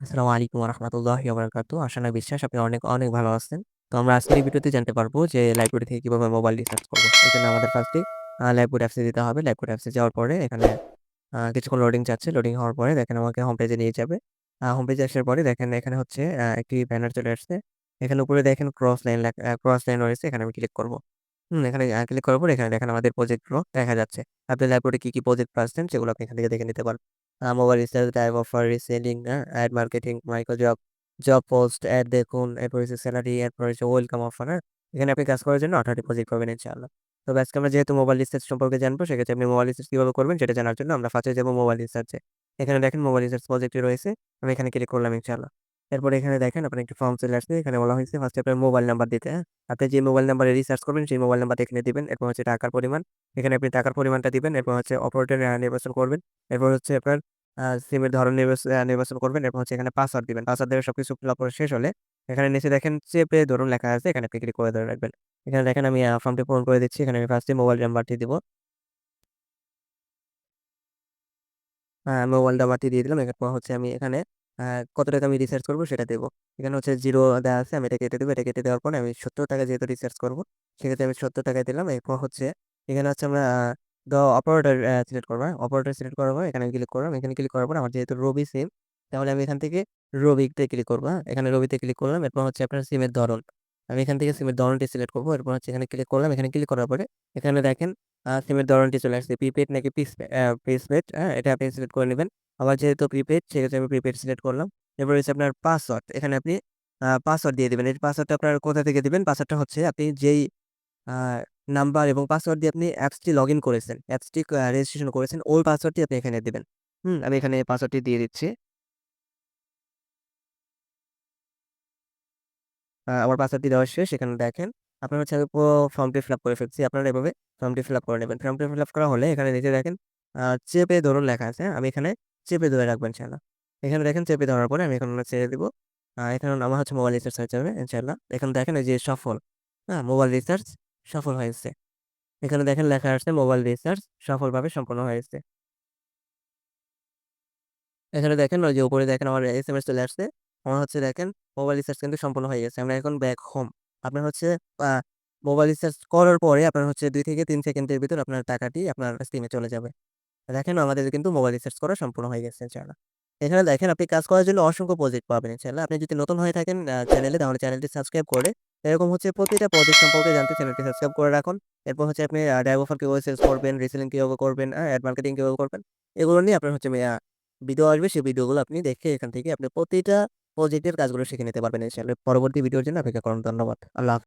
আসসালামু আলাইকুম ওয়া বারাকাতুহু। আশা না বিশ্বাস আপনি অনেক, অনেক ভালো আছেন। তো আমরা আজকের এই ভিডিওতে জানতে পারব যে লাইব্রেরি থেকে কীভাবে মোবাইল রিচার্জ করব। এজন্য আমাদের ফার্স্টে লাইব্রেরি অ্যাপসে দিতে হবে। লাইব্রেরি অ্যাপসে যাওয়ার পরে এখানে কিছুক্ষণ লোডিং চাচ্ছে। লোডিং হওয়ার পরে দেখেন আমাকে হোম পেজে নিয়ে যাবে। হোম পেজে আসার পরে দেখেন এখানে হচ্ছে একটি ব্যানার চলে আসছে। এখানে উপরে দেখেন ক্রস লাইন ক্রস লাইন রয়েছে। এখানে আমি ক্লিক করব হুম, এখানে ক্লিক করার পরে এখানে দেখেন আমাদের প্রজেক্টগুলো দেখা যাচ্ছে। আপনি লাইব্রেরি কি, কি প্রজেক্ট পাচ্ছেন সেগুলো আপনি এখান থেকে দেখে নিতে পারবেন। আ mobile recharge, type offer, reselling, ad marketing, micro job, job post, ad দেখুন, এরপর হচ্ছে স্যালারি, এরপর হচ্ছে ওয়েলকাম অফার, হ্যাঁ? এখানে আপনি কাজ করার জন্য ১৮ ডিপোজিট পাবেন ইনশাআল্লাহ। তো আজকে আমরা যেহেতু মোবাইল রিসার্চ সম্পর্কে জানব, সেক্ষেত্রে আপনি মোবাইল রিসার্চ কীভাবে করবেন সেটা জানার জন্য আমরা ফার্স্টে যাব মোবাইল রিসার্চে এখানে দেখেন মোবাইল রিসার্চ প্রজেক্টটি রয়েছে। আমি এখানে ক্লিক করলাম ইনশাআল্লাহ। এরপর এখানে দেখেন আপনার একটি ফর্ম চলে আসছে। এখানে বলা হয়েছে ফার্স্টে আপনার মোবাইল নাম্বার দিতে, হ্যাঁ? আপনি যে মোবাইল নাম্বারে রিচার্জ করবেন সেই মোবাইল নাম্বার এখানে দিবেন। এরপর হচ্ছে টাকার পরিমাণ। এখানে আপনি টাকার পরিমাণটা দিবেন। এরপর হচ্ছে অপারেটর নির্বাচন করবেন। এরপর হচ্ছে আপনার সিমের ধরন নির্বাচন করবেন। এরপর হচ্ছে এখানে পাসওয়ার্ড দিবেন। পাসওয়ার্ড দিয়ে সবকিছু ফিল আপ করা শেষ হলে এখানে নিচে দেখেন চেপে ধরুন লেখা আছে। এখানে আপনি ক্লিক করে ধরে রাখবেন। এখানে দেখেন আমি ফর্মটি পূরণ করে দিচ্ছি। এখানে আমি ফার্স্টে মোবাইল নাম্বারটি দিব। মোবাইল নাম্বারটি দিয়ে দিলাম। এরপর হচ্ছে আমি এখানে কত টাকা আমি রিচার্জ করব সেটা দেবো এখানে হচ্ছে জিরো দেওয়া আছে। আমি এটা কেটে দেবো এটা কেটে দেওয়ার পরে আমি ৳৭০ যেহেতু রিচার্জ করব সেক্ষেত্রে আমি ৳৭০ দিলাম। এরপর হচ্ছে এখানে হচ্ছে আমরা the operator সিলেক্ট করব হ্যাঁ? অপারেটর সিলেক্ট করার পর এখানে ক্লিক করলাম। এখানে ক্লিক করার পর আমার যেহেতু রবি সিম, তাহলে আমি এখান থেকে রবিতে ক্লিক করব হ্যাঁ? এখানে রবিতে ক্লিক করলাম। এরপর হচ্ছে আপনার সিমের ধরন। আমি এখান থেকে সিমের ধরনটি সিলেক্ট করব এরপর হচ্ছে এখানে ক্লিক করলাম। এখানে ক্লিক করার পরে এখানে দেখেন সিমের ধরনটি চলে আসছে। প্রিপেড নাকি পিসপে অ্যা প্রিপেইড, হ্যাঁ? এটা আপনি সিলেক্ট করে নেবেন আবার যেহেতু প্রিপেড সেক্ষেত্রে আমি প্রিপেইড সিলেক্ট করলাম। এরপর হচ্ছে আপনার পাসওয়ার্ড। এখানে আপনি পাসওয়ার্ড দিয়ে দিবেন। এই পাসওয়ার্ডটা আপনার কোথা থেকে দিবেন? পাসওয়ার্ডটা হচ্ছে আপনি যেই নাম্বার এবং পাসওয়ার্ড দিয়ে আপনি অ্যাপসটি লগ ইন করেছেন, অ্যাপসটি রেজিস্ট্রেশন করেছেন, ওই পাসওয়ার্ডটি আপনি এখানে দেবেন হুম? আমি এখানে পাসওয়ার্ডটি দিয়ে দিচ্ছি। আমার পাসওয়ার্ডটি দেওয়া শেষ। এখানে দেখেন আপনার হচ্ছে আমি পুরো ফর্মটি ফিল আপ করে ফেলছি। আপনারা এভাবে ফর্মটি ফিল আপ করে নেবেন। ফর্মটি ফিল আপ করা হলে এখানে নিচে দেখেন চেপে ধরুন লেখা আছে? আমি এখানে চেপে ধরে রাখবেন ইনশাআল্লাহ। এখানে দেখেন চেপে ধরার পরে আমি এখানে ছেড়ে দিব। এখানে আমার হচ্ছে মোবাইল রিচার্জ হয়ে যাবে ইনশাআল্লাহ। এখানে দেখেন এই যে সফল, হ্যাঁ? মোবাইল রিচার্জ সফল হয়েছে। এখানে দেখেন লেখা আসছে মোবাইল রিচার্জ সফলভাবে সম্পন্ন হয়েছে। এখানে দেখেন ওই যে উপরে দেখেন আমার এস এম এস চলে আসছে। আমার হচ্ছে দেখেন মোবাইল রিচার্জ কিন্তু সম্পূর্ণ হয়ে গেছে। আমরা এখন ব্যাক হোম। আপনার হচ্ছে মোবাইল রিচার্জ করার পরে আপনার হচ্ছে ২ থেকে ৩ সেকেন্ডের ভিতর আপনার টাকাটি আপনার সিমে চলে যাবে। দেখেন আমাদের কিন্তু মোবাইল রিচার্জ করা সম্পূর্ণ হয়ে গেছে ইনশাআল্লাহ। এখানে দেখেন আপনি কাজ করার জন্য অসংখ্য প্রজেক্ট পাবেন ইনশাআল্লাহ। আপনি যদি নতুন হয়ে থাকেন চ্যানেলে তাহলে চ্যানেলটি সাবস্ক্রাইব করে এরকম হচ্ছে প্রতিটা প্রজেক্ট সম্পর্কে জানতে চ্যানেলটি সাবস্ক্রাইব করে রাখুন। এরপর হচ্ছে আপনি অফার কীভাবে সেলস করবেন, রিসেলিং কীভাবে করবেন, অ্যাড মার্কেটিং কীভাবে করবেন, এগুলো নিয়ে আপনার হচ্ছে ভিডিও আসবে। সেই ভিডিওগুলো আপনি দেখে এখান থেকে আপনি প্রতিটা প্রজেক্টের কাজগুলো শিখে নিতে পারবেন ইনশাআল্লাহ। পরবর্তী ভিডিওর জন্য অপেক্ষা করুন। ধন্যবাদ। আল্লাহ।